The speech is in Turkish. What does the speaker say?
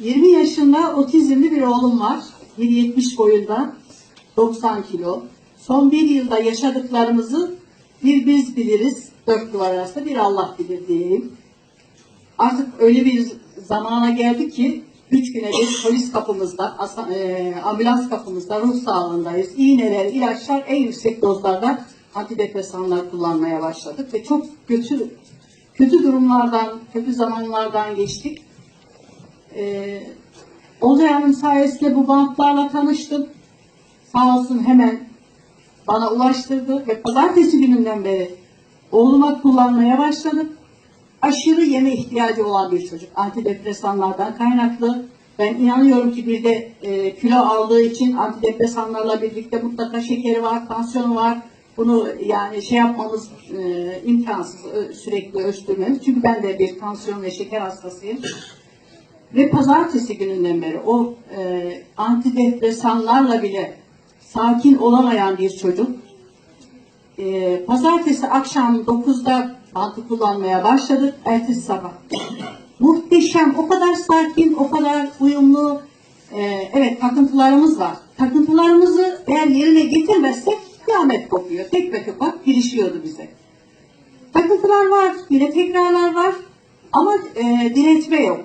20 yaşında otizmli bir oğlum var. 1.70 boyunda, 90 kilo. Son bir yılda yaşadıklarımızı bir biz biliriz, dört duvar arasında bir Allah bilir diyeyim. Artık öyle bir zamana geldi ki üç güne bir polis kapımızda, e, ambulans kapımızda ruh sağlığındayız. İğneler, ilaçlar en yüksek dozlarda antidepresanlar kullanmaya başladık ve çok kötü kötü durumlardan, kötü zamanlardan geçtik. Hanım sayesinde bu bantlarla tanıştım. Sağ olsun hemen bana ulaştırdı ve pazartesi gününden beri oğluma kullanmaya başladım. Aşırı yeme ihtiyacı olan bir çocuk. Antidepresanlardan kaynaklı. Ben inanıyorum ki bir de e, kilo aldığı için antidepresanlarla birlikte mutlaka şekeri var, tansiyonu var. Bunu yani şey yapmamız e, imkansız ö- sürekli ölçtürmemiz. Çünkü ben de bir tansiyon ve şeker hastasıyım. Ve pazartesi gününden beri o e, antidepresanlarla bile sakin olamayan bir çocuk e, pazartesi akşam 9'da bantı kullanmaya başladık. Ertesi sabah. Muhteşem, o kadar sakin, o kadar uyumlu. E, evet takıntılarımız var. Takıntılarımızı eğer yerine getirmezsek kıyamet kopuyor. Tek ve topak girişiyordu bize. Takıntılar var, yine tekrarlar var ama e, diretme yok.